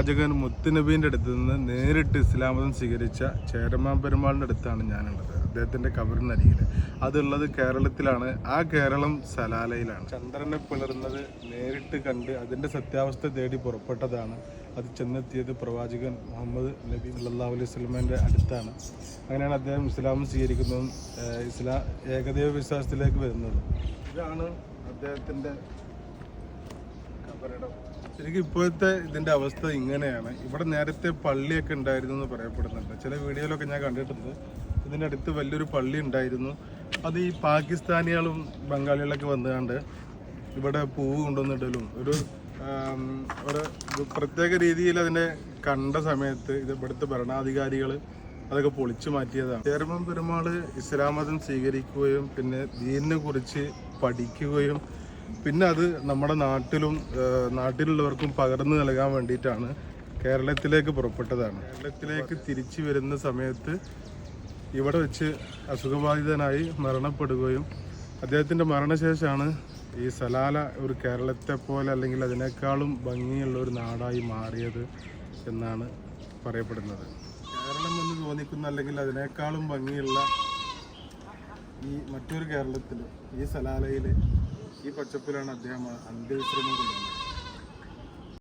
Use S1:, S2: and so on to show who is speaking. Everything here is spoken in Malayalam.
S1: പ്രവാചകൻ മുത്തുനബീന്റെ അടുത്ത് നിന്ന് നേരിട്ട് ഇസ്ലാം മതം സ്വീകരിച്ച ചേരമാൻ പെരുമാളിന്റെ അടുത്താണ് ഞാനുള്ളത്. അദ്ദേഹത്തിന്റെ കബറിനരികിൽ അതുള്ളത് കേരളത്തിലാണ്. ആ കേരളം സലാലയിലാണ്. ചന്ദ്രനെ പിളർന്നത് നേരിട്ട് കണ്ട് അതിന്റെ സത്യാവസ്ഥ തേടി പുറപ്പെട്ടതാണ്. അത് ചെന്നെത്തിയത് പ്രവാചകൻ മുഹമ്മദ് നബി സല്ലല്ലാഹു അലൈഹി സ്വലമേന്റെ അടുത്താണ്. അങ്ങനെയാണ് അദ്ദേഹം ഇസ്ലാം സ്വീകരിക്കുന്നതും ഇസ്ലാ ഏകദൈവ വിശ്വാസത്തിലേക്ക് വരുന്നതും. ഇതാണ് അദ്ദേഹത്തിന്റെ ശരിക്കും ഇപ്പോഴത്തെ ഇതിന്റെ അവസ്ഥ ഇങ്ങനെയാണ്. ഇവിടെ നേരത്തെ പള്ളിയൊക്കെ ഉണ്ടായിരുന്നു എന്ന് പറയപ്പെടുന്നുണ്ട്. ചില വീഡിയോയിലൊക്കെ ഞാൻ കണ്ടിട്ടുണ്ട്. ഇതിന്റെ അടുത്ത് വലിയൊരു പള്ളി ഉണ്ടായിരുന്നു. അത് ഈ പാകിസ്ഥാനികളും ബംഗാളികളൊക്കെ വന്നുകൊണ്ട് ഇവിടെ പൂവ് കൊണ്ടുവന്നിടലും ഒരു ഒരു പ്രത്യേക രീതിയിൽ അതിനെ കണ്ട സമയത്ത് ഇത് ഇവിടുത്തെ ഭരണാധികാരികൾ അതൊക്കെ പൊളിച്ചു മാറ്റിയതാണ്. ചേർമം പെരുമാൾ ഇസ്ലാം മതം സ്വീകരിക്കുകയും പിന്നെ ദീനിനെ കുറിച്ച് പഠിക്കുകയും പിന്നെ അത് നമ്മുടെ നാട്ടിലും നാട്ടിലുള്ളവർക്കും പകർന്നു നൽകാൻ വേണ്ടിയിട്ടാണ് കേരളത്തിലേക്ക് പുറപ്പെട്ടതാണ്. കേരളത്തിലേക്ക് തിരിച്ചു വരുന്ന സമയത്ത് ഇവിടെ വെച്ച് അസുഖബാധിതനായി മരണപ്പെടുകയും അദ്ദേഹത്തിന്റെ മരണശേഷമാണ് ഈ സലാല ഒരു കേരളത്തെ പോലെ അല്ലെങ്കിൽ അതിനേക്കാളും ഭംഗിയുള്ള ഒരു നാടായി മാറിയത് എന്നാണ് പറയപ്പെടുന്നത്. കേരളം എന്ന് തോന്നിക്കുന്ന അല്ലെങ്കിൽ അതിനേക്കാളും ഭംഗിയുള്ള ഈ മറ്റൊരു കേരളത്തിൽ ഈ സലാലയിൽ ഈ പച്ചപ്പിലാണ് അദ്ദേഹം അന്ത്യവിശ്രമം കൊണ്ടുവന്നത്.